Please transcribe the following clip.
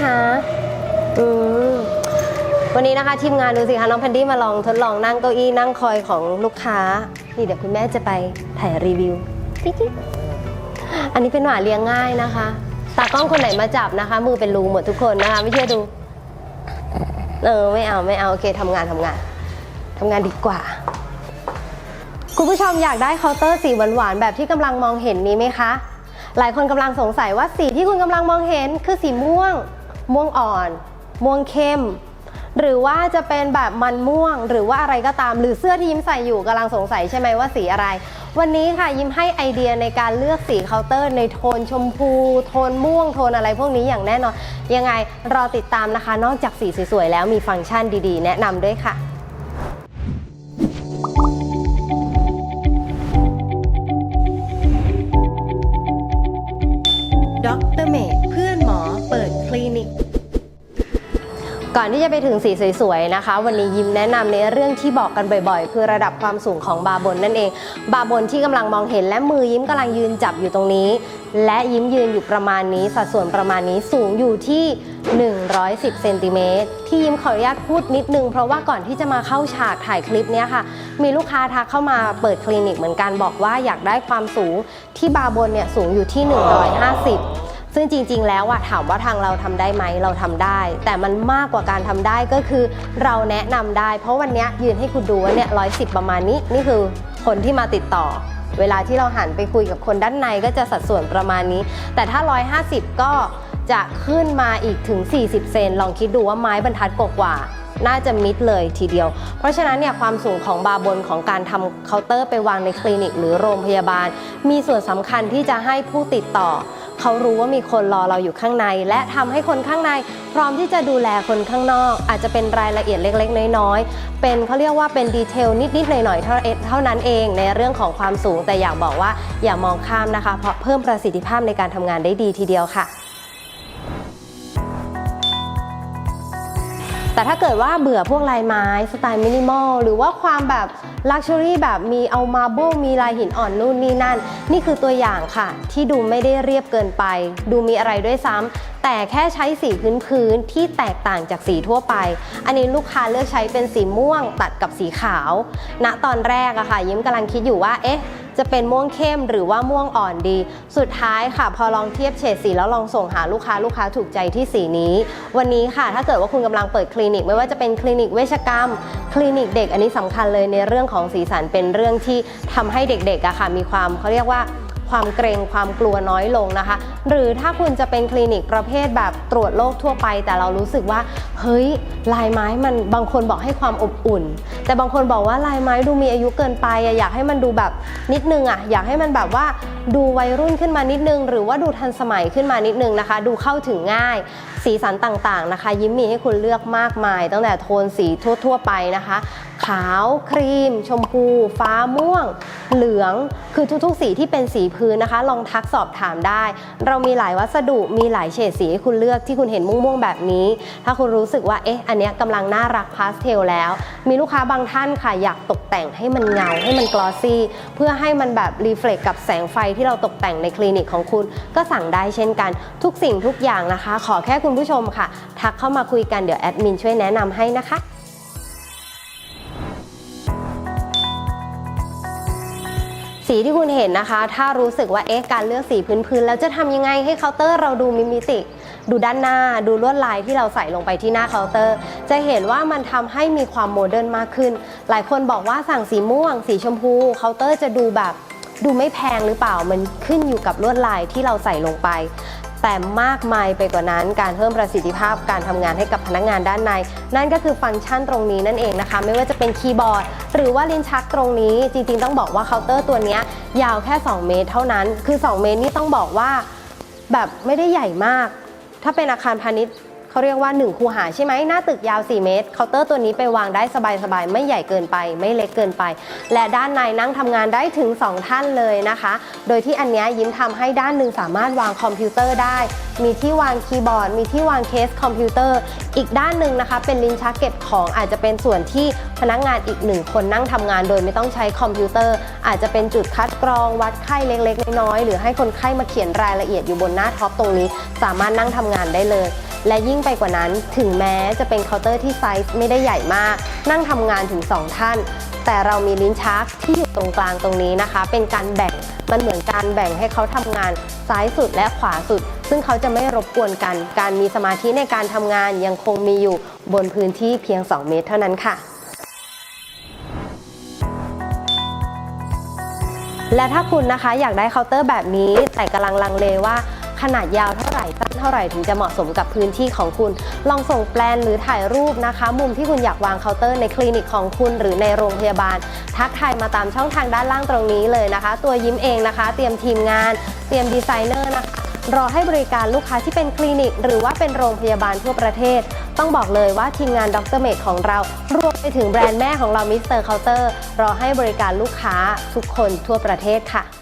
คะอืมวันนี้นะคะทีมงานดูสิคะน้องแพนดี้มาลองทดลองนั่งเก้าอี้นั่งคอยของลูกค้า นี่เดี๋ยวคุณแม่จะไปถ่ายรีวิวติ๊กอันนี้เป็นหมาเลี้ยงง่ายนะคะตากล้องคนไหนมาจับนะคะ มือเป็นรูหมดทุกคนนะคะ ไม่เชื่อดู เออไม่เอาไม่เอาโอเคทำงานทำงานทำงานดีกว่า คุณผู้ชมอยากได้เคาน์เตอร์สีหวานๆแบบที่กำลังมองเห็นนี้ไหมคะ หลายคนกำลังสงสัยว่าสีที่คุณกำลังมองเห็นคือสีม่วง ม่วงอ่อน ม่วงเข้ม หรือว่าจะเป็นแบบมันม่วงหรือว่าอะไรก็ตาม หรือเสื้อที่ยิ้มใส่อยู่กำลังสงสัยใช่ไหมว่าสีอะไร วันนี้ค่ะยิ้มให้ไอเดียในการเลือกสีเคาน์เตอร์ ในโทนชมพู โทนม่วงโทนอะไรพวกนี้อย่างแน่นอน ยังไงรอติดตามนะคะ นอกจากสีสวยๆแล้วมีฟังก์ชันดีๆ แนะนำด้วยค่ะดรเมดเพื่อ ก่อนที่จะไปถึงสีสวยๆนะคะ วันนี้ยิ้มแนะนำในเรื่องที่บอกกันบ่อย ๆ คือระดับความสูงของบาบนนั่นเอง บาบนที่กำลังมองเห็นและมือยิ้มกำลังยืนจับอยู่ตรงนี้ และยิ้มยืนอยู่ประมาณนี้ สัดส่วนประมาณนี้สูงอยู่ที่ 110เซนติเมตรที่ยิ้มขออนุญาตพูดนิดนึง เพราะว่าก่อนที่จะมาเข้าฉากถ่ายคลิปเนี้ยค่ะ มีลูกค้าทักเข้ามาเปิดคลินิกเหมือนกันบอกว่าอยากได้ความสูงที่บาบนเนี่ยสูงอยู่ที่ 150 ซึ่งจริง ๆ แล้วอะถามว่าทางเราทำได้ไหมเราทำได้ แต่มันมากกว่าการทำได้ก็คือเราแนะนำได้ เพราะวันนี้ยืนให้คุณดูว่าเนี่ยร้อยสิประมาณนี้นี่คือคนที่มาติดต่อ เวลาที่เราหันไปคุยกับคนด้านในก็จะสัดส่วนประมาณนี้ แต่ถ้า 150 ก็จะขึ้นมาอีกถึง 40 เซนลองคิดดูว่าไม้บรรทัดกว่าๆน่าจะมิดเลยทีเดียว เพราะฉะนั้นเนี่ยความสูงของบาร์บนของการทำเคาน์เตอร์ไปวางในคลินิก หรือโรงพยาบาล มีส่วนสำคัญที่จะให้ผู้ติดต่อ เขารู้ว่ามีคนรอเราอยู่ข้างใน และทำให้คนข้างใน พร้อมที่จะดูแลคนข้างนอก อาจจะเป็นรายละเอียดเล็ก ๆ น้อยๆเป็นเขาเรียกว่าเป็นดีเทลนิดๆหน่อยๆเท่านั้นเองในเรื่องของความสูงแต่อยากบอกว่าอย่ามองข้ามนะคะ เพราะเพิ่มประสิทธิภาพในการทำงานได้ดีทีเดียวค่ะ แต่ถ้าเกิดว่าเบื่อพวกลายไม้สไตล์มินิมอลหรือว่าความแบบลักชัวรี่แบบมีเอามาโบมีลายหินอ่อนนู่นนี่นั่น นี่คือตัวอย่างค่ะ ที่ดูไม่ได้เรียบเกินไป ดูมีอะไรด้วยซ้ำแต่แค่ใช้สีพื้นๆที่แตกต่างจากสีทั่วไป อันนี้ลูกค้าเลือกใช้เป็นสีม่วงตัดกับสีขาว ณตอนแรกอะค่ะยิ้มกำลังคิดอยู่ว่าเอ๊ะ จะเป็นม่วงเข้มหรือว่าม่วงอ่อนดี สุดท้ายค่ะ พอลองเทียบเฉดสีแล้วลองส่งหาลูกค้าลูกค้าถูกใจที่สีนี้ วันนี้ค่ะ ถ้าเกิดว่าคุณกำลังเปิดคลินิก ไม่ว่าจะเป็นคลินิกเวชกรรม คลินิกเด็กอันนี้สำคัญเลยในเรื่องของสีสันเป็นเรื่องที่ทำให้เด็กๆอะค่ะ มีความเขาเรียกว่า ความเกรงความกลัวน้อยลงนะคะ หรือถ้าคุณจะเป็นคลินิกประเภทแบบตรวจโรคทั่วไป แต่เรารู้สึกว่า เฮ้ย ลายไม้มันบางคนบอกให้ความอบอุ่น แต่บางคนบอกว่าลายไม้ดูมีอายุเกินไปอยากให้มันดูแบบนิดนึงอะอยากให้มันแบบว่าดูวัยรุ่นขึ้นมานิดนึง หรือว่าดูทันสมัยขึ้นมานิดนึงนะคะ ดูเข้าถึงง่าย สีสันต่างๆนะคะ ยิ้มมีให้คุณเลือกมากมาย ตั้งแต่โทนสีทั่ว ๆ ไปนะคะ ขาวครีม ชมพู ฟ้าม่วง เหลือง คือทุกๆ สีที่เป็นสีพื้นนะคะ ลองทักสอบถามได้ เรามีหลายวัสดุมีหลายเฉดสีให้คุณเลือกที่คุณเห็นม่วงๆแบบนี้ ถ้าคุณรู้สึกว่าเอ๊ะอันเนี้ยกำลังน่ารักพาสเทลแล้ว มีลูกค้าบางท่านค่ะอยากตกแต่งให้มันเงาให้มันกลอซี่ เพื่อให้มันแบบรีเฟล็กกับแสงไฟที่เราตกแต่งในคลินิกของคุณ ก็สั่งได้เช่นกัน ทุกสิ่งทุกอย่างนะคะ ขอแค่คุณผู้ชมค่ะ ทักเข้ามาคุยกันเดี๋ยวแอดมินช่วยแนะนำให้นะคะ สีที่คุณเห็นนะคะ ถ้ารู้สึกว่าเอ๊ะการเลือกสีพื้นๆแล้วจะทำยังไงให้เคาน์เตอร์เราดูมีมิติ ดูด้านหน้า ดูลวดลายที่เราใส่ลงไปที่หน้าเคาน์เตอร์ จะเห็นว่ามันทำให้มีความโมเดิร์นมากขึ้น หลายคนบอกว่าสั่งสีม่วง สีชมพูเคาน์เตอร์จะดูแบบดูไม่แพงหรือเปล่า มันขึ้นอยู่กับลวดลายที่เราใส่ลงไป แต่มากมายไปกว่านั้นการเพิ่มประสิทธิภาพการทำงานให้กับพนักงานด้านใน นั่นก็คือฟังก์ชันตรงนี้นั่นเองนะคะ ไม่ว่าจะเป็นคีย์บอร์ด หรือว่าลิ้นชักตรงนี้ จริงๆ ต้องบอกว่าเคาน์เตอร์ตัวเนี้ยยาวแค่ 2 เมตรเท่านั้น คือ 2 เมตรนี่ต้องบอกว่าแบบไม่ได้ใหญ่มาก ถ้าเป็นอาคารพาณิชย์ เขาเรียกว่า 1 คูหาใช่ไหมหน้าตึกยาว 4 เมตร เคาน์เตอร์ตัวนี้ไปวางได้สบายๆ ไม่ใหญ่เกินไป ไม่เล็กเกินไป และด้านในนั่งทำงานได้ถึง 2 ท่านเลยนะคะ โดยที่อันนี้ยิ้มทำให้ด้านหนึ่งสามารถวางคอมพิวเตอร์ได้ มีที่วางคีย์บอร์ด มีที่วางเคสคอมพิวเตอร์ อีกด้านหนึ่งนะคะ เป็นลิ้นชักเก็บของอาจจะเป็นส่วนที่พนักงานอีกหนึ่งคนนั่งทำงาน โดยไม่ต้องใช้คอมพิวเตอร์ อาจจะเป็นจุดคัดกรองวัดไข้เล็กๆน้อยๆหรือให้คนไข้มาเขียนรายละเอียดอยู่บนหน้าท็อปตรงนี้ สามารถนั่งทำงานได้เลย และยิ่งไปกว่านั้นถึงแม้จะเป็นเคาน์เตอร์ที่ไซส์ไม่ได้ใหญ่มาก นั่งทำงานถึง 2 ท่าน แต่เรามีลิ้นชักที่อยู่ตรงกลางตรงนี้นะคะ เป็นการแบ่งมันเหมือนการแบ่งให้เขาทำงานซ้ายสุดและขวาสุด ซึ่งเขาจะไม่รบกวนกัน การมีสมาธิในการทำงานยังคงมีอยู่บนพื้นที่เพียง 2 เมตรเท่านั้นค่ะและถ้าคุณนะคะอยากได้เคาน์เตอร์แบบนี้ แต่กำลังลังเลว่า ขนาดยาวเท่าไหร่สั้นเท่าไหร่ถึงจะเหมาะสมกับพื้นที่ของคุณ ลองส่งแปลนหรือถ่ายรูปนะคะ มุมที่คุณอยากวางเคาน์เตอร์ในคลินิกของคุณหรือในโรงพยาบาล ทักทายมาตามช่องทางด้านล่างตรงนี้เลยนะคะ ตัวยิ้มเองนะคะ เตรียมทีมงาน เตรียมดีไซเนอร์นะคะรอให้บริการลูกค้าที่เป็นคลินิก หรือว่าเป็นโรงพยาบาลทั่วประเทศ ต้องบอกเลยว่าทีมงานดรเมดของเรา รวมไปถึงแบรนด์แม่ของเรามิสเตอร์เคาน์เตอร์รอให้บริการลูกค้าทุกคนทั่วประเทศค่ะ